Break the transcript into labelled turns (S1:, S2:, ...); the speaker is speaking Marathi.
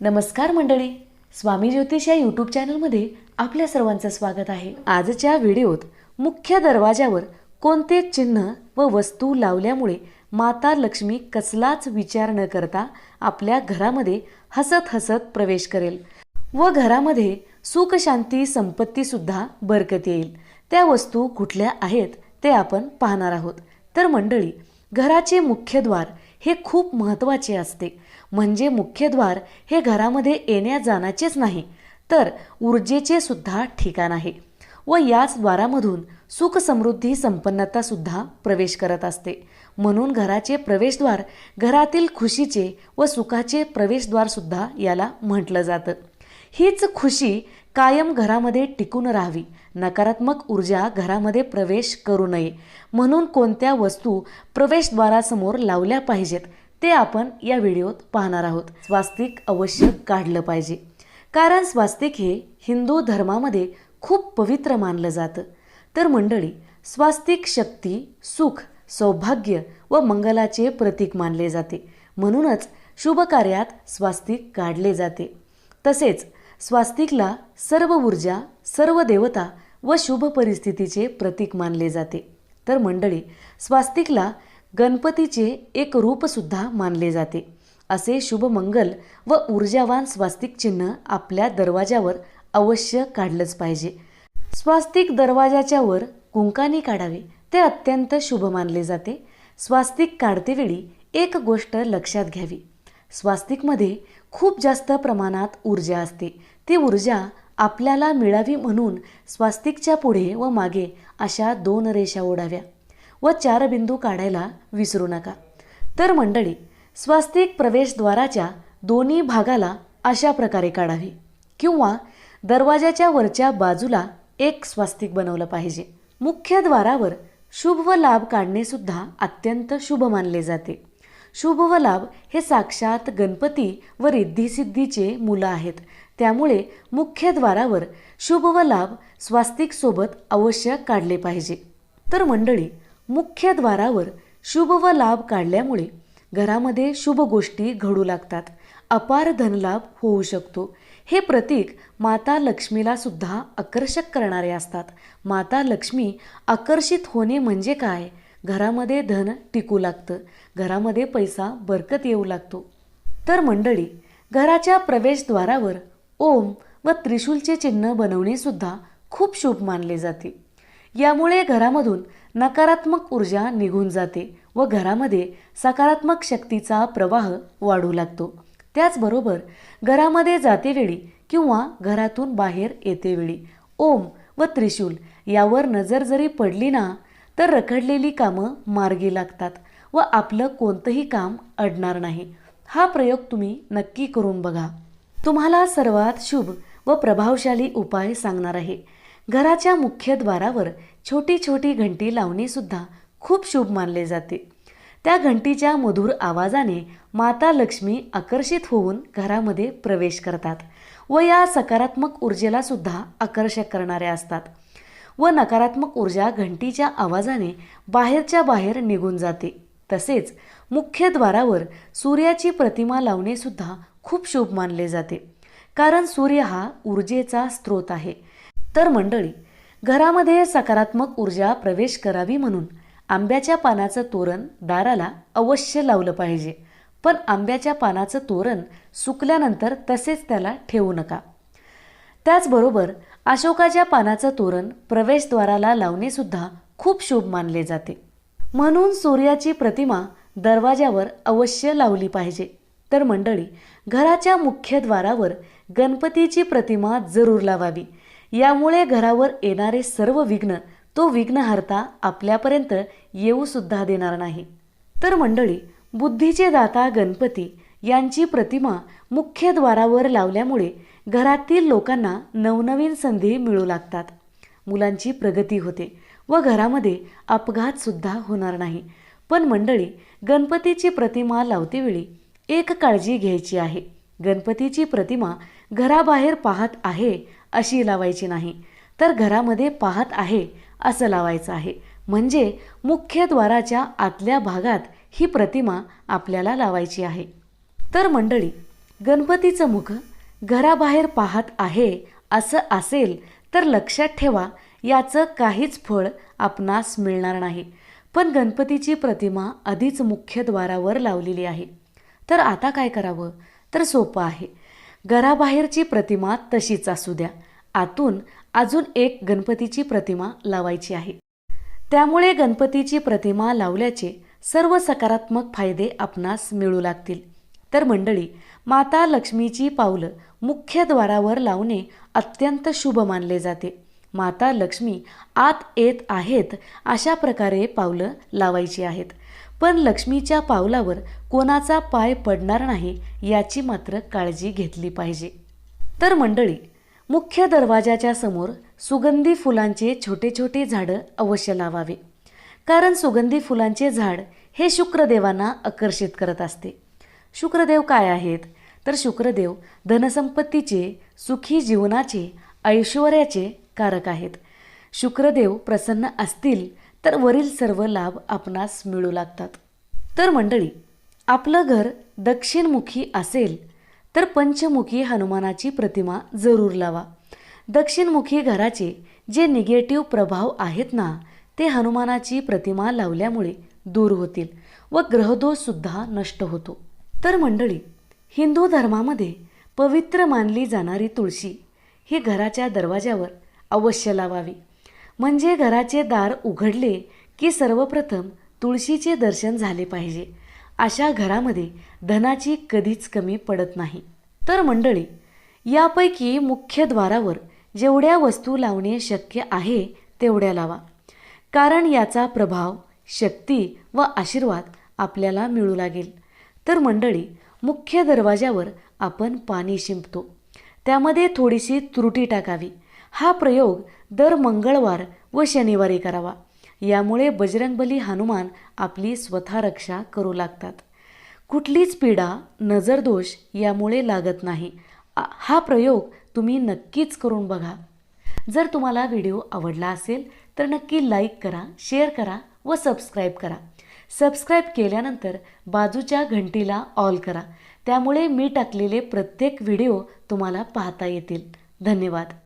S1: नमस्कार मंडळी. स्वामी ज्योतिष या यूट्यूब चॅनलमध्ये आपल्या सर्वांचं स्वागत आहे. आजच्या व्हिडिओत मुख्य दरवाजावर कोणते चिन्ह व वस्तू लावल्यामुळे माता लक्ष्मी कसलाच विचार न करता आपल्या घरामध्ये हसत हसत प्रवेश करेल व घरामध्ये सुख शांती बरकत येईल. त्या वस्तू कुठल्या आहेत ते आपण पाहणार आहोत. तर मंडळी घराचे मुख्य द्वार हे खूप महत्त्वाचे असते. म्हणजे मुख्यद्वार हे घरामध्ये येण्या जाण्याचेच नाही तर ऊर्जेचे सुद्धा ठिकाण आहे व याच द्वारामधून सुख समृद्धी संपन्नता सुद्धा प्रवेश करत असते. म्हणून घराचे प्रवेशद्वार घरातील खुशीचे व सुखाचे प्रवेशद्वार सुद्धा याला म्हटलं जातं. हीच खुशी कायम घरामध्ये टिकून राहावी नकारात्मक ऊर्जा घरामध्ये प्रवेश करू नये. म्हणून कोणत्या वस्तू प्रवेशद्वारासमोर लावल्या पाहिजेत ते आपण या व्हिडिओत पाहणार आहोत. स्वास्तिक अवश्य काढलं पाहिजे. कारण स्वास्तिक हे हिंदू धर्मामध्ये खूप पवित्र मानलं जातं. तर मंडळी स्वास्तिक शक्ती सुख सौभाग्य व मंगलाचे प्रतीक मानले जाते. म्हणूनच शुभ कार्यात स्वास्तिक काढले जाते. तसेच स्वास्तिकला सर्व ऊर्जा सर्व देवता व शुभ परिस्थितीचे प्रतीक मानले जाते. तर मंडळी स्वास्तिकला गणपतीचे एक रूपसुद्धा मानले जाते. असे शुभमंगल व ऊर्जावान स्वास्तिक चिन्ह आपल्या दरवाजावर अवश्य काढलंच पाहिजे. स्वास्तिक दरवाजाच्या वर कुंकाने काढावे ते अत्यंत शुभ मानले जाते. स्वास्तिक काढतेवेळी एक गोष्ट लक्षात घ्यावी. स्वास्तिकमध्ये खूप जास्त प्रमाणात ऊर्जा असते. ती ऊर्जा आपल्याला मिळावी म्हणून स्वास्तिकच्या पुढे व मागे अशा दोन रेषा ओढाव्या व चार बिंदू काढायला विसरू नका. तर मंडळी स्वास्तिक प्रवेशद्वाराच्या दोन्ही भागाला अशा प्रकारे काढावे किंवा दरवाजाच्या वरच्या बाजूला एक स्वास्तिक बनवलं पाहिजे. मुख्य द्वारावर शुभ व लाभ काढणे सुद्धा अत्यंत शुभ मानले जाते. शुभ व लाभ हे साक्षात गणपती व रिद्धिसिद्धीचे मुलं आहेत. त्यामुळे मुख्य द्वारावर शुभ व लाभ स्वास्तिकसोबत अवश्य काढले पाहिजे. तर मंडळी मुख्य द्वारावर शुभ व लाभ काढल्यामुळे घरामध्ये शुभ गोष्टी घडू लागतात. अपार धनलाभ होऊ शकतो. हे प्रतीक माता लक्ष्मीला सुद्धा आकर्षक करणारे असतात. माता लक्ष्मी आकर्षित होणे म्हणजे काय? घरामध्ये धन टिकू लागतं. घरामध्ये पैसा बरकत येऊ लागतो. तर मंडळी घराच्या प्रवेशद्वारावर ओम व त्रिशूलचे चिन्ह बनवणेसुद्धा खूप शुभ मानले जाते. यामुळे घरामधून नकारात्मक ऊर्जा निघून जाते व घरामध्ये सकारात्मक शक्तीचा प्रवाह वाढू लागतो. त्याचबरोबर घरामध्ये जातेवेळी किंवा घरातून बाहेर येतेवेळी ओम व त्रिशूल यावर नजर जरी पडली ना तर रखडलेली कामं मार्गी लागतात व आपलं कोणतंही काम अडणार नाही. हा प्रयोग तुम्ही नक्की करून बघा. तुम्हाला सर्वात शुभ व प्रभावशाली उपाय सांगणार आहे. घराच्या मुख्य द्वारावर छोटी छोटी घंटी लावणे सुद्धा खूप शुभ मानले जाते. त्या घंटीच्या मधुर आवाजाने माता लक्ष्मी आकर्षित होऊन घरामध्ये प्रवेश करतात व या सकारात्मक ऊर्जेला सुद्धा आकर्षक करणाऱ्या असतात व नकारात्मक ऊर्जा घंटीच्या आवाजाने बाहेरच्या बाहेर निघून जाते. तसेच मुख्य द्वारावर सूर्याची प्रतिमा लावणे सुद्धा खूप शुभ मानले जाते. कारण सूर्य हा ऊर्जेचा स्रोत आहे. तर मंडळी घरामध्ये सकारात्मक ऊर्जा प्रवेश करावी म्हणून आंब्याच्या पानाचं तोरण दाराला अवश्य लावलं पाहिजे. पण आंब्याच्या पानाचं तोरण सुकल्यानंतर तसेच त्याला ठेवू नका. त्याचबरोबर अशोकाच्या पानाचं तोरण प्रवेशद्वाराला लावणेसुद्धा खूप शुभ मानले जाते. म्हणून सूर्याची प्रतिमा दरवाजावर अवश्य लावली पाहिजे. तर मंडळी घराच्या मुख्य द्वारावर गणपतीची प्रतिमा जरूर लावावी. यामुळे घरावर येणारे सर्व विघ्न तो विघ्नहर्ता आपल्यापर्यंत येऊसुद्धा देणार नाही. तर मंडळी बुद्धीचे दाता गणपती यांची प्रतिमा मुख्य द्वारावर लावल्यामुळे घरातील लोकांना नवनवीन संधी मिळू लागतात. मुलांची प्रगती होते व घरामध्ये अपघातसुद्धा होणार नाही. पण मंडळी गणपतीची प्रतिमा लावतेवेळी एक काळजी घ्यायची आहे. गणपतीची प्रतिमा घराबाहेर पाहत आहे अशी लावायची नाही. तर घरामध्ये पाहत आहे असं लावायचं आहे. म्हणजे मुख्य द्वाराच्या आतल्या भागात ही प्रतिमा आपल्याला लावायची आहे. तर मंडळी गणपतीचं मुख घराबाहेर पाहत आहे असं असेल तर लक्षात ठेवा याचं काहीच फळ आपणास मिळणार नाही. पण गणपतीची प्रतिमा आधीच मुख्य द्वारावर लावलेली आहे. तर आता काय करावं? तर सोपं आहे. घराबाहेरची प्रतिमा तशीच असू द्या. आतून अजून एक गणपतीची प्रतिमा लावायची आहे. त्यामुळे गणपतीची प्रतिमा लावल्याचे सर्व सकारात्मक फायदे आपणास मिळू लागतील. तर मंडळी माता लक्ष्मीची पावलं मुख्य द्वारावर लावणे अत्यंत शुभ मानले जाते. माता लक्ष्मी आत येत आहेत अशा प्रकारे पावलं लावायची आहेत. पण लक्ष्मीच्या पावलावर कोणाचा पाय पडणार नाही याची मात्र काळजी घेतली पाहिजे. तर मंडळी मुख्य दरवाजाच्या समोर सुगंधी फुलांचे छोटे छोटे झाडं अवश्य लावावे. कारण सुगंधी फुलांचे झाड हे शुक्रदेवांना आकर्षित करत असते. शुक्रदेव काय आहेत? तर शुक्रदेव धनसंपत्तीचे सुखी जीवनाचे ऐश्वर्याचे कारक आहेत. शुक्रदेव प्रसन्न असतील तर वरील सर्व लाभ आपणास मिळू लागतात. तर मंडळी आपलं घर दक्षिणमुखी असेल तर पंचमुखी हनुमानाची प्रतिमा जरूर लावा. दक्षिणमुखी घराचे जे निगेटिव्ह प्रभाव आहेत ना ते हनुमानाची प्रतिमा लावल्यामुळे दूर होतील व ग्रहदोषसुद्धा नष्ट होतो. तर मंडळी हिंदू धर्मामध्ये पवित्र मानली जाणारी तुळशी ही घराच्या दरवाजावर अवश्य लावावी. म्हणजे घराचे दार उघडले की सर्वप्रथम तुळशीचे दर्शन झाले पाहिजे. अशा घरामध्ये धनाची कधीच कमी पडत नाही. तर मंडळी यापैकी मुख्य द्वारावर जेवढ्या वस्तू लावणे शक्य आहे तेवढ्या लावा. कारण याचा प्रभाव शक्ती व आशीर्वाद आपल्याला मिळू लागेल. तर मंडळी मुख्य दरवाजावर आपण पाणी शिंपतो. त्यामध्ये थोडीशी त्रुटी टाकावी. हा प्रयोग दर मंगळवार व शनिवारी करावा. यामुळे बजरंगबली हनुमान आपली स्वतः रक्षा करू लागतात. कुठलीच पीडा नजरदोष यामुळे लागत नाही. हा प्रयोग तुम्ही नक्कीच करून बघा. जर तुम्हाला व्हिडिओ आवडला असेल तर नक्की लाईक करा शेअर करा व सबस्क्राईब करा. सबस्क्राईब केल्यानंतर बाजूच्या घंटीला ऑल करा. त्यामुळे मी टाकलेले प्रत्येक व्हिडिओ तुम्हाला पाहता येतील. धन्यवाद.